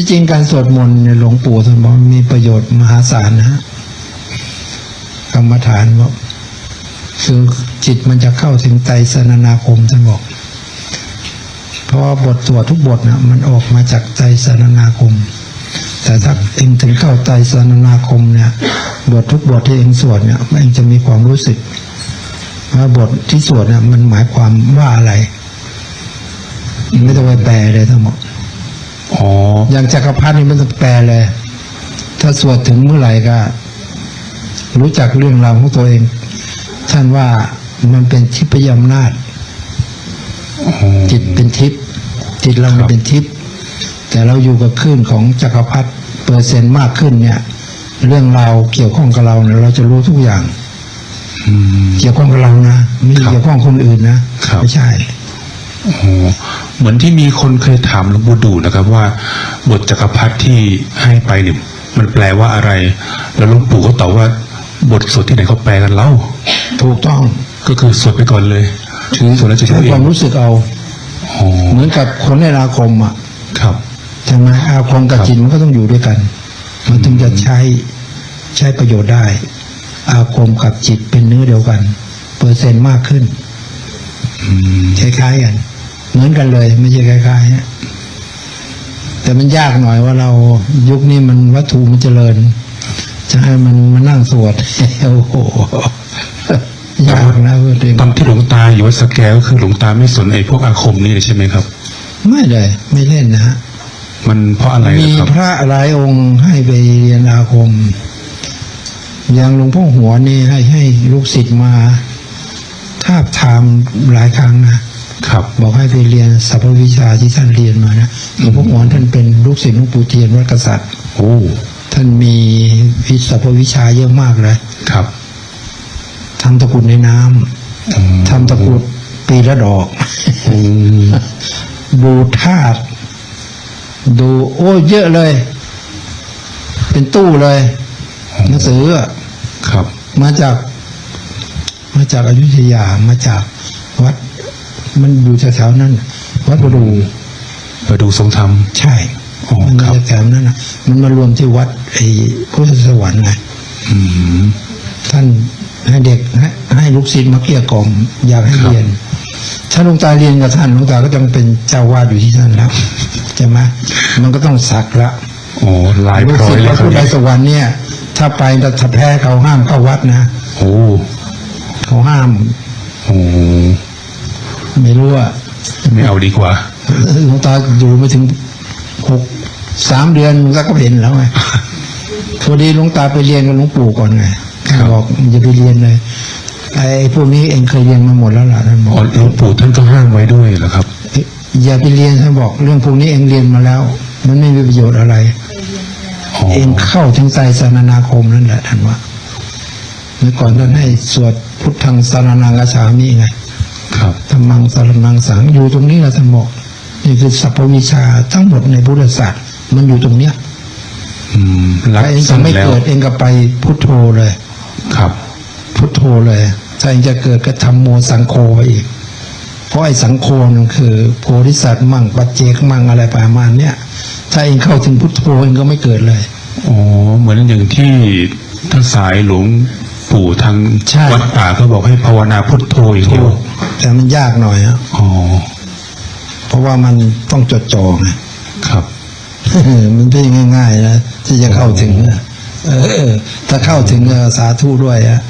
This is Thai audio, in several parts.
ที่จริงการสวดมนต์เนี่ยหลวงปู่ท่านบอกมีประโยชน์มหาศาลนะฮะกรรมฐานบอกคือจิตมันจะเข้าถึงไตรสรณนาคมท่านบอก เพราะว่าบทสวดทุกบทนะมันออกมาจากไตรสรณนาคม แต่ถ้าเองถึงเข้าไตรสรณนาคมเนี่ยบททุกบทที่เองสวดเนี่ยเองจะมีความรู้สึกว่าบทที่สวดเนี่ยมันหมายความว่าอะไร ไม่ต้องไปแปลเลยทั้งหมด อ๋ออย่างจักรพรรดินี่มันต้องแปลเลย ถ้าสวดถึงเมื่อไหร่ก็ รู้จักเรื่องราวของตัวเอง ท่านว่ามันเป็นทิพยอำนาจอ๋อจิตเป็นทิพย์จิตเราครับเป็นทิพย์แต่เราอยู่กับคลื่นของจักรพรรดิเปอร์เซ็นต์มากขึ้นเนี่ย เรื่องราวเกี่ยวข้องกับเราเนี่ยเราจะรู้ทุกอย่างอืมเกี่ยวข้องกับเรานะไม่ได้ครับเกี่ยวข้องคนอื่นนะครับไม่ใช่อ๋อ เหมือนที่มีคนเคยถามหลวงปู่ดูนะครับว่า บทจักรพรรดิที่ให้ไปเนี่ยมันแปลว่าอะไร แล้วหลวงปู่ก็ตอบว่า บทสวดที่ไหนเขาแปลกันเล่า ถูกต้องก็คือสวดไปก่อนเลยถึงสวดแล้วจะใช้รู้เอความงรู้สึกเอาอ๋อเหมือนกับคนในอาคมอะครับใช่ไหมอาคมกับครับจิตมันก็ต้องอยู่ด้วยกัน มันถึงจะใช้ใช้ประโยชน์ได้ อาคมกับจิตเป็นเนื้อเดียวกัน เปอร์เซ็นต์มากขึ้นอืมคล้ายๆกัน เหมือนกันเลย ไม่ใช่คล้ายๆฮะแต่มันยากหน่อยว่าเรายุคนี้มันวัตถุมันเจริญ จะให้มันมานั่งสวดโอ้โหยากนะเพื่อนเองตอนที่หลวงตาอยู่วัดสแกก็คือหลวงตาไม่สนไอ้พวกอาคมนี่เลยใช่ไหมครับ ไม่เลย ไม่เล่นนะฮะมันเพราะอะไรมีนะครับพระหลายองค์ให้ไปเรียนอาคม อย่างหลวงพ่อหัวนี่ให้ให้ลูกศิษย์มาทาบทามหลายครั้งนะ ครับ บอกให้ไปเรียนสรรพวิชาที่ท่านเรียนมานะหลวงพ่อหัวท่านเป็นลูกศิษย์หลวงปู่เทียนวัดกษัตริย์โอ้ท่านมีวิสรรพวิชาเยอะมากเลยครับทำตะกรุดในน้อืมำทำตะกรุดปีละดอกอืมดูธาตุดูโอ้เยอะเลย เป็นตู้เลยหนังสืออะครับ มาจาก มาจากอายุทยามาจากวัด มันอยู่แถวๆนั้นวัดประดูไปดูทรงธรรมใช่อ๋อมันครัมาบจากแถวนั้นนะมันมารวมที่วัดไอ้พุทธสวรรค์ไงอืมท่านให้เด็กให้ให้ลูกศิษย์มาเกลี้ยกล่อมอยากให้ครับเรียน ถ้าหลวงตาเรียนกับท่านหลวงตาก็ต้องเป็นเจ้าวาดอยู่ที่ท่านแล้วใช่ไหมมันก็ต้องสักละโอ้ลายลูพกร้อศิยษย์เลวัยดครัพุบทธเนี่ยสวรรค์เนี่ย ถ้าไปแต่ถ้าแพ้เขาห้ามเข้าวัดนะโอ้เขาห้ามโอ้ ไม่รู้ว่าไม่เอาดีกว่าหลวงตาอยู่ไม่ถึงหกสามเดือนหลวงตาก็เห็นแล้วไงพอดีหลวงตาไปเรียนกับหลวงปู่ก่อนไงท่านครับบอกอย่าไปเรียนเลยไอ้พวกนี้เองเคยเรียนมาหมดแล้วล่ะท่านบอกอ๋อหลวงปู่ท่านก็ห้ามไว้ด้วยเหรอครับ อย่าไปเรียนท่านบอกเรื่องพวกนี้เองเรียนมาแล้ว มันไม่มีประโยชน์อะไรอ๋อเองเข้าถึงใจสารนาคมนั่นแหละท่านว่าเมื่อก่อนท่านให้สวดพุทธังสารนังกาฉามิไง ครับธรรมังสารนังสังอยู่ตรงนี้แหละท่านบอกนี่คือสรรพวิชาทั้งหมดในพุทธศาสตร์มันอยู่ตรงเนี้ยอืมรักถ้าเองจะสั้นไม่แล้วเกิดเองก็ไปพุทโธเลย ครับ พุทโธเลยถ้าเองจะเกิดก็ทำโมสังโฆไปอีก เพราะไอ้สังโฆนั่นคือ โพธิสัตว์มั่งปัจเจกมั่งอะไรประมาณเนี้ยถ้าเองเข้าถึงพุทโธเองก็ไม่เกิดเลยอ๋อเหมือนอย่างที่ท่านสายหลวง ปู่ทางใช่ วัดป่าก็บอกให้ภาวนาพุทโธอย่างเดียวแต่มันยากหน่อยฮะอ๋อเพราะว่ามันต้องจดจ่อไง ครับ มันไม่ใช่ง่ายๆนะที่จะเข้าถึงนะเออ ถ้าเข้าถึงก็สาธุด้วยอะ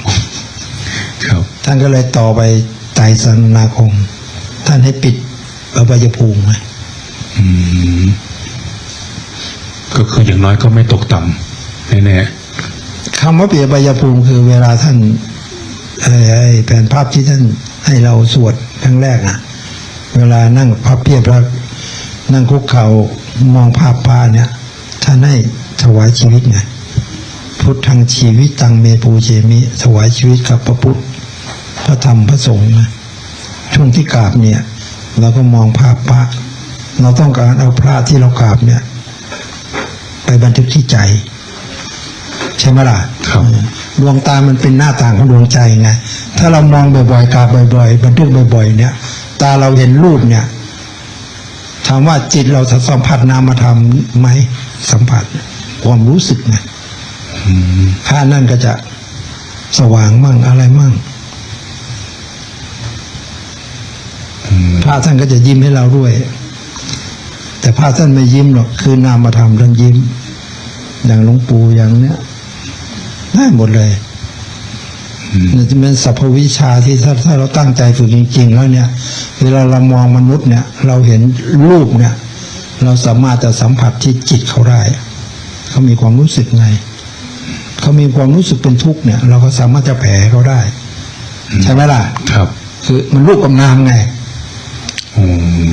ครับ ท่านก็เลยต่อไปไตรสรณนาคม ท่านให้ปิดอบายภูมิไว้อืม ก็คืออย่างน้อยก็ไม่ตกต่ำแน่ คำว่าเปิดอบายภูมิคือเวลาท่านไอ้ไอ้แผนภาพที่ท่านให้เราสวดครั้งแรกอะเวลานั่งพับเพียบแล้วนั่งคุกเข่ามองภาพพาเนี่ยท่านให้ถวายชีวิตไงพุทธังชีวิตตังเมปูเชมิถวายชีวิตกับพระพุทธพระธรรมพระสงฆ์นะช่วงที่กราบเนี่ย เราก็มองภาพพระเราต้องการเอาพระที่เรากราบเนี่ย ไปบันทึกที่ใจ ช่ไหมล่ะๆครับดวงตามันเป็นหน้าต่างของดวงใจไงถ้าเรามองบ่อยๆกราบบ่อยๆ บันทึกบ่อย ๆ เนี่ย ตาเราเห็นรูปเนี่ยทถามว่าจิตเราสัมผัสนามธรรมไหมสัมผัสความรู้สึกไงพระนั่นก็จะสว่างมั่งอะไรมั่งพระท่านก็จะยิ้มให้เราด้วย แต่พระท่านไม่ยิ้มหรอกคือนามธรรมท่านยิ้ม อย่างหลวงปู่อย่างเนี้ย ได้หมดเลยนี่จะเป็นสัพพวิชาที่ถ้าถ้าเราตั้งใจฝึกจริง ๆ แล้วเนี่ย เวลาเรามองมนุษย์เนี่ย เราเห็นรูปเนี่ย เราสามารถจะสัมผัสที่จิตเขาได้เขามีความรู้สึกไงเขามีความรู้สึกเป็นทุกข์เนี่ย เราก็สามารถจะแผ่เขาได้ ใช่ไหมล่ะ ครับ คือมันรูปกับนามไงอื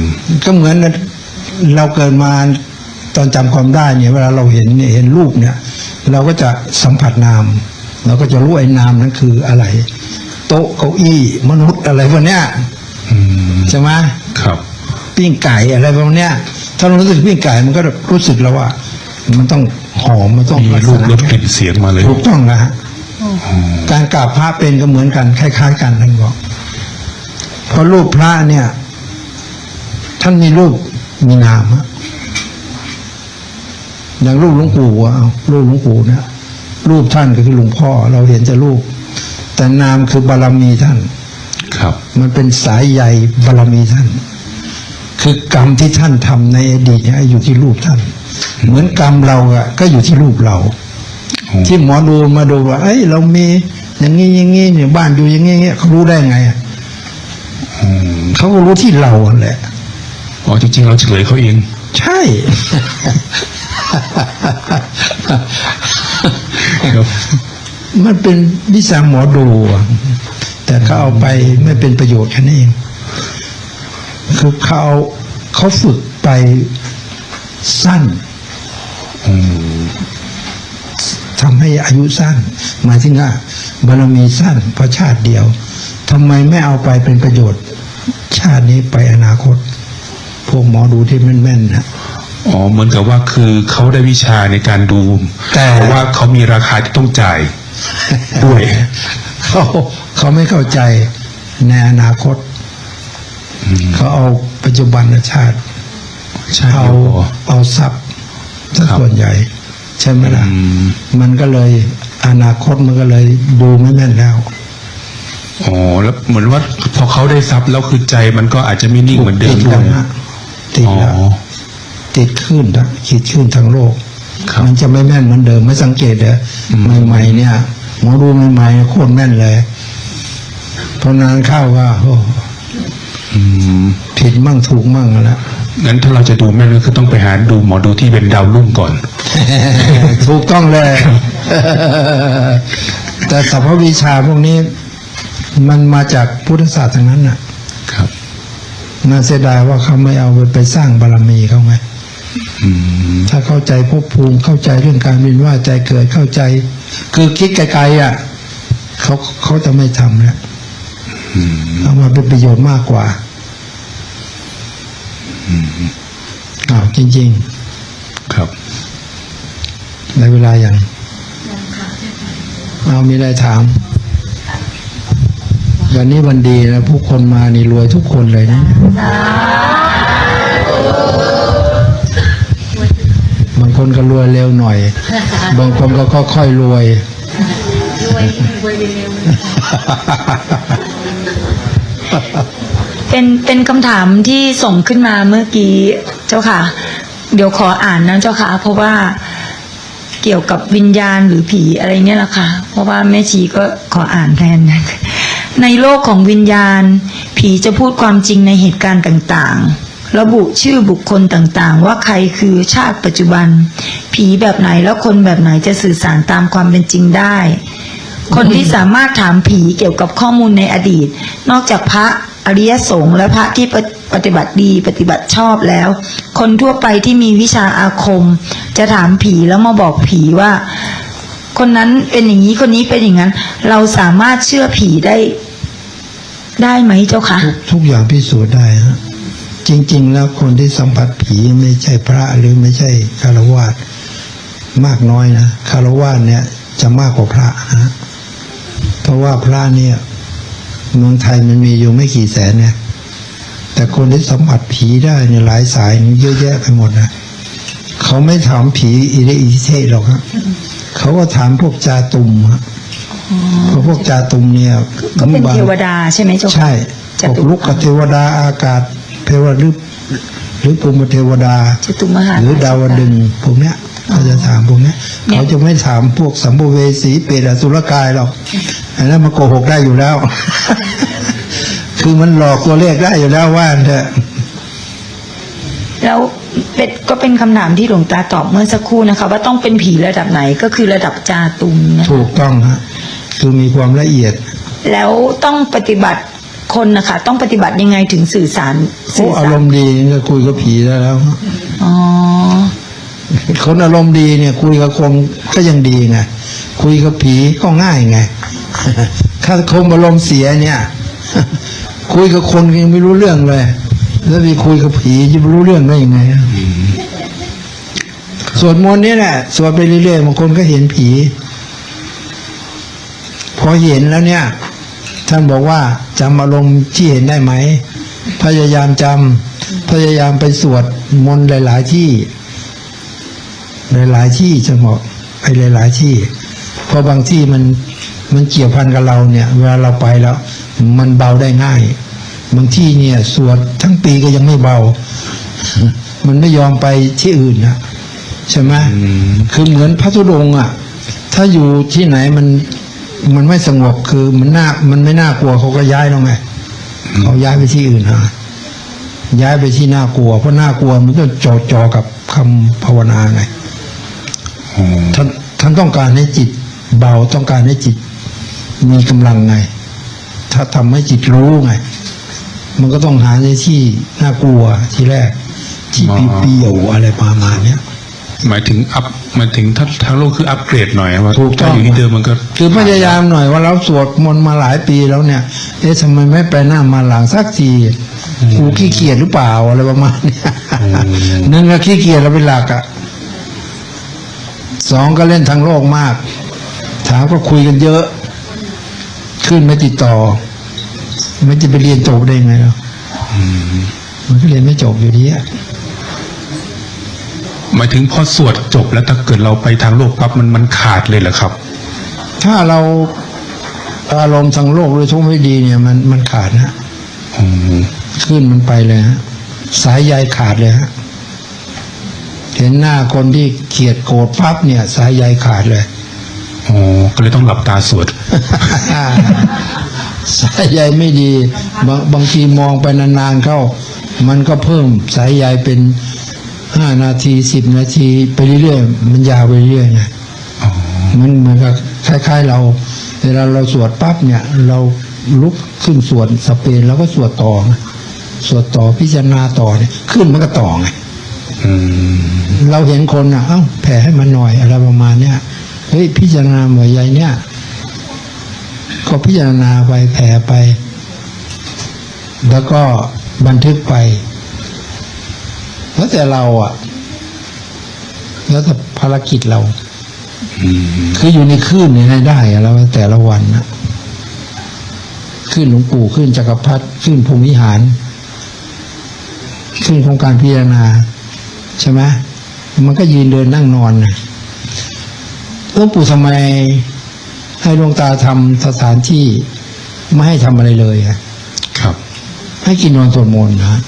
มก็เหมือนเราเกิดมาตอนจำความได้เนี่ย เวลาเราเห็นเนี่ยเห็นรูปเนี่ย เราก็จะสัมผัสนาม เราก็จะรู้ไอ้นามนั้นคืออะไร โต๊ะเก้าอี้มนุษย์อะไรพวกเนี้ยอืมใช่ไหมครับปิ้งไก่อะไรพวกเนี้ย ถ้าเรารู้สึกปิ้งไก่มันก็รู้สึกแล้วว่า มันต้องหอมมันต้องมีลักรูษปณะรสกลิ่นเสียงมาเลยถูกต้องแล้วฮะการกราบพระเป็นก็เหมือนกันคล้าย ๆ กันท่านบอกเพราะรูปพระเนี่ย ท่านมีรูปมีนามฮะ อย่างรูปหลวงปู่อะเอารูปหลวงปู่เนี่ยรูปท่านก็คือหลวงพ่อ เราเห็นแต่รูป แต่นามคือบารมีท่าน ครับ มันเป็นสายใยบารมีท่าน คือกรรมที่ท่านทำในอดีตเนี่ยอยู่ที่รูปท่าน เหมือนกรรมเราอะก็อยู่ที่รูปเราอืมที่หมอดูมาดูว่า เอ้ย เรามีอย่างงี้อย่างงี้เนี่ยบ้านอยู่อย่างงี้อย่างงี้เขารู้ได้ไงอะอืมเขาก็รู้ที่เราแหละอ๋อจริงๆเราเฉลยเขาเอง ใช่ครับ มันเป็นวิสาหมอดู แต่เขาเอาไปไม่เป็นประโยชน์แค่นั้นเอง คือเขาเอาเขาฝึกไปสั้นทำให้อายุสั้น หมายถึงว่าบารมีสั้นเพราะชาติเดียวทำไมไม่เอาไปเป็นประโยชน์ ชาตินี้ไปอนาคต พวกหมอดูที่แม่นๆนะ อ๋อเหมือนกับว่าคือเขาได้วิชาในการดู แต่เพราะว่าเขามีราคาที่ต้องจ่ายด้วยเขาเขาไม่เข้าใจในอนาคตอืมเขาเอาปัจจุบันชาติใช่เอาครับเอาทรัพย์ซะครับส่วนใหญ่ ใช่ไหมล่ะอืมมันก็เลยอนาคตมันก็เลยดูไม่แม่นแล้วอ๋อแล้วเหมือนว่าพอเขาได้ทรัพย์แล้วคือใจมันก็อาจจะไม่นิ่งเหมือนเดิมติดด้วแล้วยฮะติดอ๋อแล้ว ติดขึ้นนะขีดขึ้นทางโลกครับมันจะไม่แม่นเหมือนเดิมไม่สังเกตเหรออืมใหม่ๆเนี่ยหมอดูใหม่ๆโคตรแม่นเลยเพราะนานเข้าก็โอ้อืมผิดมั่งถูกมั่งแล้วงั้นถ้าเราจะดูแม่นก็คือต้องไปหาดูหมอดูที่เป็นดาวรุ่งก่อน ถูกต้องเลย แต่สัพพวิชาพวกนี้ มันมาจากพุทธศาสตร์ทั้งนั้นน่ะ ครับน่าเสียดายว่าเขาไม่เอาไปไปสร้างบารมีเขาไงอืม ถ้าเข้าใจภพภูมิเข้าใจเรื่องการวินว่าใจเกิดเข้าใจ คือคิดไกลๆอะเขาเขาจะไม่ทำแล้วอืมเอามาเป็นประโยชน์มากกว่าอ้าวจริงครับๆในเวลาอย่างเอามีอะไรถาม วันนี้วันดีนะผู้คนมานี่รวยทุกคนเลยนะบาง คนก็รวยเร็วหน่อย บางคนก็ค่อยๆรวยรวยรวยเร็วๆเลยค่ะเป็นเป็นคำถามที่ส่งขึ้นมาเมื่อกี้เจ้าค่ะ เดี๋ยวขออ่านนะเจ้าค่ะ เพราะว่าเกี่ยวกับวิญญาณหรือผีอะไรเนี่ยแหละค่ะ เพราะว่าแม่ชีก็ขออ่านแทนนะในโลกของวิญญาณ ผีจะพูดความจริงในเหตุการณ์ต่างๆ ระบุชื่อบุคคลต่างๆ ว่าใครคือชาติปัจจุบัน ผีแบบไหนแล้วคนแบบไหนจะสื่อสารตามความเป็นจริงได้ คนที่สามารถถามผีเกี่ยวกับข้อมูลในอดีต นอกจากพระอริยสงฆ์และพระที่ปฏิบัติดีปฏิบัติชอบแล้ว คนทั่วไปที่มีวิชาอาคม จะถามผีแล้วมาบอกผีว่า คนนั้นเป็นอย่างนี้คนนี้เป็นอย่างนั้น เราสามารถเชื่อผีได้ ได้ไหมเจ้าคะทุกทุกอย่างพิสูจน์ได้ฮะ จริง ๆ แล้วคนที่สัมผัสผีไม่ใช่พระหรือไม่ใช่คารวาสมากน้อยนะคารวาสเนี่ยจะมากกว่าพระนะฮะเพราะว่าพระเนี่ยเมืองไทยมันมีอยู่ไม่กี่แสนเนี่ยแต่คนที่สัมผัสผีได้เนี่ยหลายสายนี่เยอะแยะไปหมดนะเขาไม่ถามผีอิเดอิเทหรอกครับเขาก็ถามพวกจาตุมครับเพราะพวกจาตุมเนี่ยก็เป็นบางเทวดาใช่ไหมเจ้าค่ะใช่จพวกตุลุกกับเทวดาอากาศ เทวดาหรือหรือภูมิเทวดาจตุมหาหรือดาวดึงส์พวกเนี้ยเขาจะถามพวกเนี้ยเนี่ยเขาจะไม่ถามพวกสัมภเวสีเปรตอสุรกายหรอกอันนั้นมันโกหกได้อยู่แล้ว คือมันหลอกตัวเลขได้อยู่แล้วว่าอันเถอะแล้วเป็ดก็เป็นคำถามที่หลวงตาตอบเมื่อสักครู่นะคะ ว่าต้องเป็นผีระดับไหนก็คือระดับจาตุมนะถูกต้องฮะคือมีความละเอียด แล้วต้องปฏิบัติ คนนะคะต้องปฏิบัติยังไงถึงสื่อสารโอ้สื่ออาสารรมณ์ดีนี่ก็คุยกับผีได้แล้ว อ๋อคนอารมณ์ดีเนี่ย คุยกับคนก็ยังดีไงคุยกับผีก็ง่ายไง ถ้าคนอารมณ์เสียเนี่ย คุยกับคนยังไม่รู้เรื่องเลย แล้วไปคุยกับผีจะไม่รู้เรื่องได้ยังไงอะสวดมนต์เนี่ยแหละสวดไปเรื่อยๆบางคนก็เห็นผี พอเห็นแล้วเนี่ย ท่านบอกว่าจำอารมณ์ที่เห็นได้ไหม พยายามจำพยายามไปสวดมนต์หลาย ๆ ที่ หลาย ๆ ที่จะเหมาะไปหลาย ๆ ที่ เพราะบางที่มันมันเกี่ยวพันกับเราเนี่ยเวลาเราไปแล้ว มันเบาได้ง่าย บางที่เนี่ย สวดทั้งปีก็ยังไม่เบา มันไม่ยอมไปที่อื่นนะใช่ไหมอืมคือเหมือนพระธุดงค์อะ ถ้าอยู่ที่ไหนมัน มันไม่สงบคือมันน่ามันไม่น่ากลัวเขาก็ย้ายลงไงเขาย้ายไปที่อื่นฮะย้ายไปที่น่ากลัว เพราะน่ากลัวมันก็จอจอกับคำภาวนาไงอ๋อท่านท่านต้องการให้จิตเบาต้องการให้จิตมีกำลังไง ถ้าทำให้จิตรู้ไง มันก็ต้องหาในที่น่ากลัวที่แรกที่เปรี้ยวๆอะไรประมาณเนี้ย หมายถึงอัพหมายถึงถ้าทางโลกคืออัปเกรดหน่อยว่าถูกต้อง ถ้าอยู่ที่เดิมมันก็คือพยายามหน่อยว่าเราสวดมนต์มาหลายปีแล้วเนี่ย เอ๊ะทำไมไม่ไปหน้ามาหลังสักทีกูขี้เกียจหรือเปล่าอะไรประมาณเนี้ยหนึ่งก็ขี้เกียจเราเป็นหลักอะสองก็เล่นทางโลกมาก ถามก็คุยกันเยอะ ขึ้นไม่ติดต่อ ไม่จะไปเรียนจบได้ไงเนาะมันก็เรียนไม่จบอยู่ดีอะ หมายถึงพอสวดจบแล้วถ้าเกิดเราไปทางโลกปั๊บมันมันขาดเลยเหรอครับ ถ้าเราอารมณ์ทางโลกหรือทุกข์ไม่ดีเนี่ย มันมันขาดนะอ๋อขึ้นมันไปเลยฮะสายใยขาดเลยฮะเห็นหน้าคนที่เกลียดโกรธปั๊บเนี่ย สายใยขาดเลยอ๋อก็เลยต้องหลับตาสวดสายใยไม่ดี บางบางทีมองไปนานๆเข้า มันก็เพิ่มสายใยเป็น ห้านาทีสิบนาทีไปเรื่อยๆมันยาวไปเรื่อยๆไงอ๋อมันเหมือนกับคล้าย ๆ เราเวลาเราสวดปั๊บเนี่ย เราลุกขึ้นสวดสเปนแล้วก็สวดต่อไงสวดต่อพิจารณาต่อเนี่ยขึ้นมันก็ต่อไงอืมเราเห็นคนอะเอ้าแผ่ให้มันหน่อยอะไรประมาณเนี้ยเฮ้ยพิจารณาเหมือนใยเนี่ย ก็พิจารณาไปแผ่ไป แล้วก็บันทึกไป แล้วแต่เราอะ แล้วแต่ภารกิจเราอืมคืออยู่ในคลื่นเนี่ยให้ได้อะแล้วแต่ละวันนะคลื่นหลวงปู่คลื่นจักรพรรดิคลื่นภูมิหารคลื่นของการพิจารณา ใช่ไหมมันก็ยืนเดินนั่งนอนนะหลวงปู่ทำไมให้ดวงตาทำสถานที่ไม่ให้ทำอะไรเลยอะครับ ให้กินนอนสวดมนต์นะ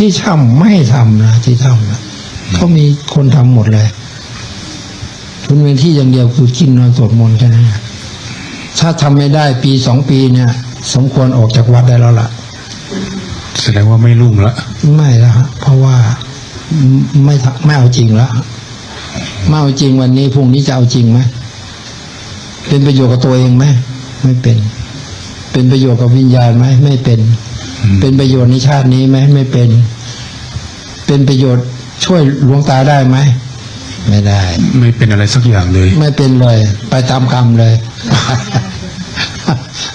ครับที่ถ้ำไม่ให้ทำนะที่ถ้ำนะเขามีคนทำหมดเลยคุณเป็นที่อย่างเดียวคือกินนอนสวดมนต์แค่นั้นนะถ้าทำไม่ได้ปีสองปีเนี่ย สมควรออกจากวัดได้แล้วล่ะ แสดงว่าไม่รุ่งละไม่แล้วฮะเพราะว่าไม่ทำไม่เอาจริงแล้วไม่เอาจริงวันนี้พรุ่งนี้จะเอาจริงไหมเป็นประโยชน์กับตัวเองไหมไม่เป็น เป็นประโยชน์กับวิญญาณไหมไม่เป็น เป็นประโยชน์ในชาตินี้ไหมไม่เป็น เป็นประโยชน์ช่วยหลวงตาได้ไหมไม่ได้ ไม่เป็นอะไรสักอย่างเลย ไม่เป็นเลย ไปตามกรรมเลย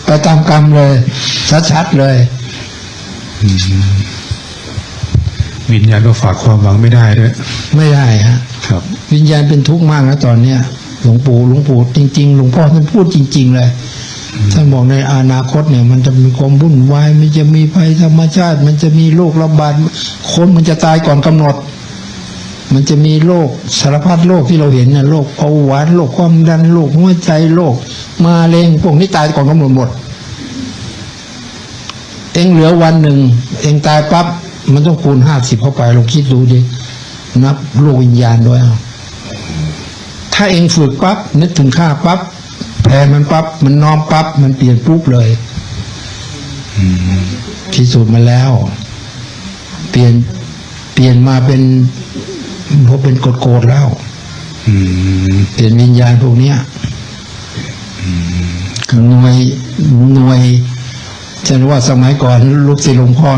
ไปตามกรรมเลย ชัดๆเลยวิญญาณก็ฝากความหวังไม่ได้ด้วยไม่ได้ฮะครับ วิญญาณเป็นทุกข์มากนะตอนเนี้ยหลวงปู่หลวงปู่จริง ๆ หลวงพ่อท่านพูดจริง ๆ เลย ท่านบอกในอนาคตเนี่ยมันจะมีความวุ่นวายมันจะมีภัยธรรมชาติ มันจะมีโรคระบาดคนมันจะตายก่อนกำหนด มันจะมีโรคสารพัดโรคที่เราเห็นนะโรคเบาหวานโรคความดันโรคหัวใจโรคมะเร็งพวกนี้ตายก่อนกำหนดหมดเองเหลือวันหนึ่ง เองตายปั๊บมันต้องคูณห้าสิบเข้าไปลองคิดดูดินับโลกวิญญาณด้วยถ้าเองฝึกปั๊บนึกถึงข้าปั๊บ พ้มันปั๊บมันน้อมปั๊บมันเปลี่ยนปุ๊บเลยพิสูจน์มาแล้ว เปลี่ยนเปลี่ยนมาเป็นพบเป็นโกดๆแล้วอืมเปลี่ยนวิญญาณพวกเนี้ยหน่วยหน่วยจะว่าสมัยก่อนลูกศิษย์หลวงพ่อ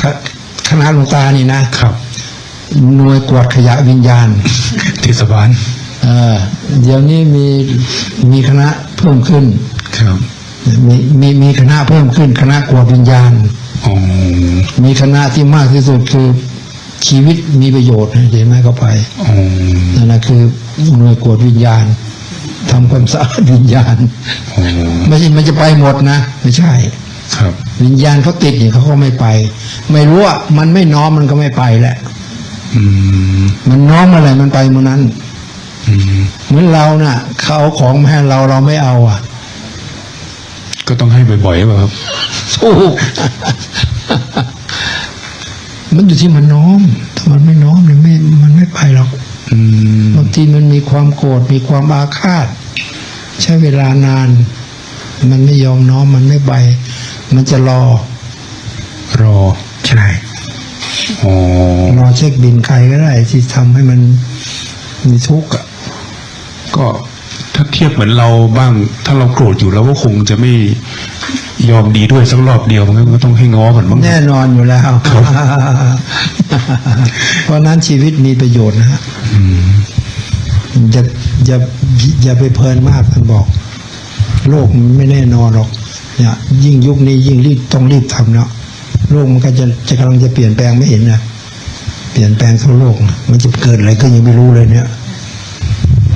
คคณะหลวงตานี่นะครับ หน่วยกวาดขยะวิญญาณเทศบาล เออเดี๋ยวนี้มีมีคณะเพิ่มขึ้น ครับมีมีมีคณะเพิ่มขึ้น คณะกวาดวิญญาณอ๋อมีคณะที่มากที่สุดคือชีวิตมีประโยชน์เห็นไหมเข้าไปอ๋อนั่นนะคือหน่วยกวดวิญญาณทำความสะอาดวิญญาณอ๋อไม่ใช่มันจะไปหมดนะ ไม่ใช่ ครับ วิญญาณเขาติดอย่างเขาก็ไม่ไป ไม่รู้ว่ามันไม่น้อมมันก็ไม่ไปแหละอืมมันน้อมอะไรมันไปเมื่อนั้นอืม เหมือนเราน่ะ เขาเอาของมาให้เราเราไม่เอาอะ ก็ต้องให้บ่อยๆป่ะครับถูกมันอยู่ที่มันน้อม ถ้ามันไม่น้อมเนี่ยไม่ มันไม่ไปหรอกอืมบางทีมันมีความโกรธ มีความอาฆาต ใช้เวลานาน มันไม่ยอมน้อม มันไม่ไป มันจะรอ รอ ใช่อ๋อรอเช็คบินใครก็ได้ที่ทำให้มันมีทุกข์อะ ก็ถ้าเทียบเหมือนเราบ้าง ถ้าเราโกรธอยู่เราก็คงจะไม่ยอมดีด้วยสักรอบเดียวมันก็ต้องให้ง้อก่อนบ้างแน่นอนอยู่แล้วเพราะนั้นชีวิตมีประโยชน์นะฮะอืมอย่าอย่าอย่าไปเพลินมากท่านบอก โลกมันไม่แน่นอนหรอกเนี่ยยิ่งยุคนี้ยิ่งรีบต้องรีบทำเนาะโลกมันก็จะจะกำลังจะเปลี่ยนแปลงไม่เห็นนะเปลี่ยนแปลงทั่วโลกนะมันจะเกิดอะไรก็ยังไม่รู้เลยเนี่ย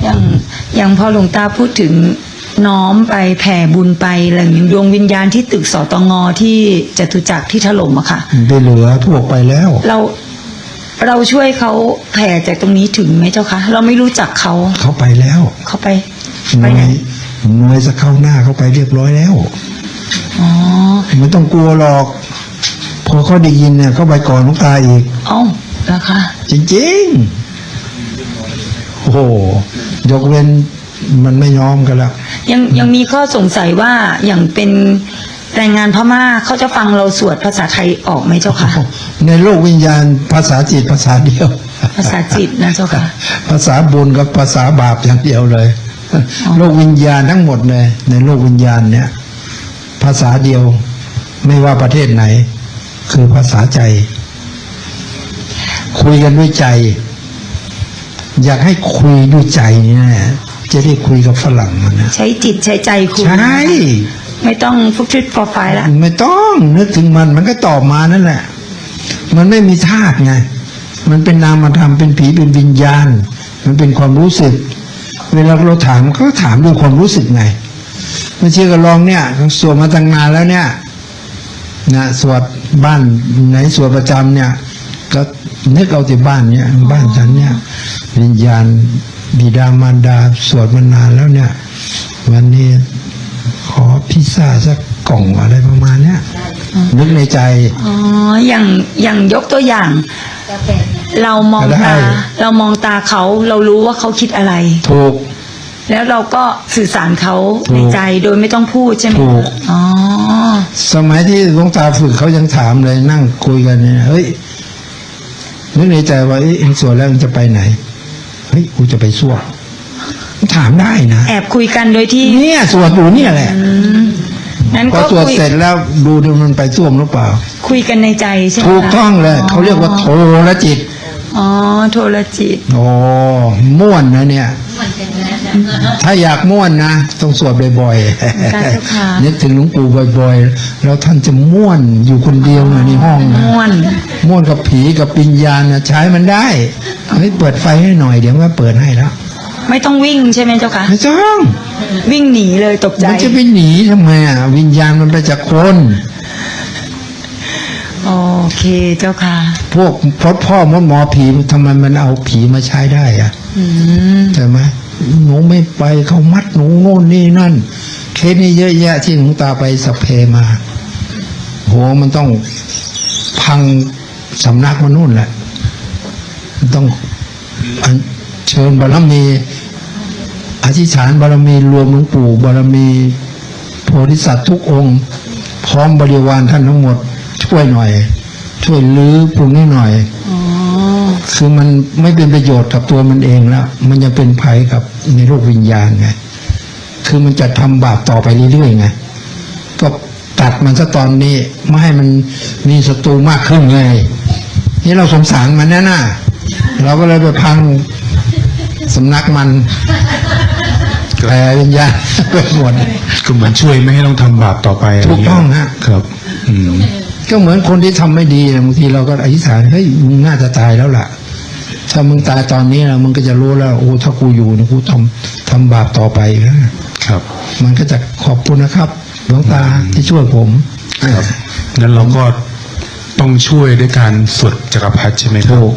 อย่างอย่างพอหลวงตาพูดถึงน้อมไปแผ่บุญไปอะไรอย่างนี้ดวงวิญญาณที่ตึกสตงที่จตุจักรที่ถล่มอะค่ะมันไปเหลือพวกไปแล้ว เราเราช่วยเขาแผ่จากตรงนี้ถึงไหมเจ้าคะเราไม่รู้จักเขาเขาไปแล้วเขาไปหไปน่วไหนยหน่วยจะเข้าหน้าเขาไปเรียบร้อยแล้วอ๋อไม่ต้องกลัวหรอกพอเขาได้ยินเนี่ยเขาไปก่อนหลูกตาอีกเอ้าแล้วคะจริงๆโอ้โห ยกเว้นมันไม่ยอมกันแล้ว ยังยังมีข้อสงสัยว่าอย่างเป็นแรงงานพม่าเขาจะฟังเราสวดภาษาไทยออกไหมเจ้าคะในโลกวิญญาณภาษาจิตภาษาเดียว ภาษาจิตนะเจ้าค่ะ ภาษาบุญกับภาษาบาปอย่างเดียวเลย โลกวิญญาณทั้งหมดเลย ในโลกวิญญาณเนี่ย ภาษาเดียวไม่ว่าประเทศไหน คือภาษาใจ คุยกันด้วยใจ อยากให้คุยด้วยใจเนี่ยจะได้คุยกับฝรั่งมันนะใช้จิตใช้ใจคุยใช่ไม่ต้องฟุกฟิตฟอร์ไฟละไม่ต้องนึกถึงมันมันก็ตอบมานั่นแหละ มันไม่มีธาตุไง มันเป็นนามธรรมเป็นผีเป็นวิญญาณ มันเป็นความรู้สึก เวลาเราถามเขาก็ถามด้วยความรู้สึกไงไม่เชื่อก็ลองเนี่ยเขาสวดมาตั้งนานแล้วเนี่ยนะสวดบ้านไหนสวดประจำเนี่ย ก็นึกเอาแต่บ้านเนี่ยบ้านฉันเนี่ยวิญญาณบิดามารดาสวดมานานแล้วเนี่ย วันนี้ขอพิซซ่าสักกล่องอะไรประมาณเนี้ยนึกในใจอ๋ออย่างอย่างยกตัวอย่าง เรามองได้ตา เรามองตาเขาเรารู้ว่าเขาคิดอะไร ถูก แล้วเราก็สื่อสารเขาถูกในใจโดยไม่ต้องพูดใช่ไหมถูกอ๋อสมัยที่หลวงตาฝึกเขายังถามเลยนั่งคุยกันเนี่ยเฮ้ย นึกในใจว่าเอ้ยเองสวดแล้วเองจะไปไหนเฮ้ยกูจะไปสวดถามได้นะแอบคุยกันโดยที่เนี่ยสวดอยู่เนี่ยแหละอืมนั้นพอก็สวดคุยเสร็จแล้วดูดูมันไปส้วมหรือเปล่า คุยกันในใจใช่ไหมถูกคะต้องเลยเขาเรียกว่าโทรจิตอ๋อโทรจิตโอ้ม่วนนะเนี่ย ถ้าอยากม่วนนะต้องสวดบ่อยการเจ้าค่ะๆนึกถึงหลวงปู่บ่อยๆ แล้วท่านจะม่วนอยู่คนเดียวนะในห้องนะม่วนม่วนกับผีกับปิญญาณนะใช้มันได้เฮ้ยเปิดไฟให้หน่อยเดี๋ยวว่าเปิดให้แล้ว ไม่ต้องวิ่งใช่ไหมเจ้าคะไม่ต้องวิ่งหนีเลยตกใจมันจะไปหนีทำไมอะวิญญาณมันไปจากคนโอเคเจ้าค่ะ พวกพอพ่อมดหมอผีทำไมมันเอาผีมาใช้ได้อะอืมใช่ไหม หนูไม่ไปเขามัดหนูโน่นนี่นั่นเคสนี้เยอะแยะที่หลวงตาไปสพเพมาโหมันต้องพังสำนักมานู่นแหละต้องเชิญบารมีอธิษฐานบารมีรวมหลวงปู่บารมีโพธิสัตว์ทุกองค์ พร้อมบริวารท่านทั้งหมด ช่วยหน่อย ช่วยลื้อปรุงนิดหน่อยอ คือมันไม่เป็นประโยชน์กับตัวมันเองแล้ว มันยังเป็นภัยกับในโลกวิญญาณไงคือมันจะทำบาปต่อไปเรื่อยๆไงก็ตัดมันซะตอนนี้ไม่ให้มันมีศัตรูมากขึ้นไงนี่เราสงสารมันแน่น่ะเราก็เลยไปพังสำนักมันแผ่วิญญาณไปหมดก็เหมือนช่วยไม่ให้ต้องทำบาปต่อไปะไรถูกต้องเยฮะครับ อืม ก็เหมือนคนที่ทำไม่ดีนะบางทีเราก็อธิษฐานเฮ้ยมึงน่าจะตายแล้วล่ะ ถ้ามึงตายตอนนี้นะมึงก็จะรู้แล้วโอ้ถ้ากูอยู่นะกูทำทำบาปต่อไปนะครับ มันก็จะขอบคุณนะครับหลวงตาที่ช่วยผมครับงั้นเราก็ต้องช่วยด้วยการสวดจักรพรรดิใช่ไหมครับถูก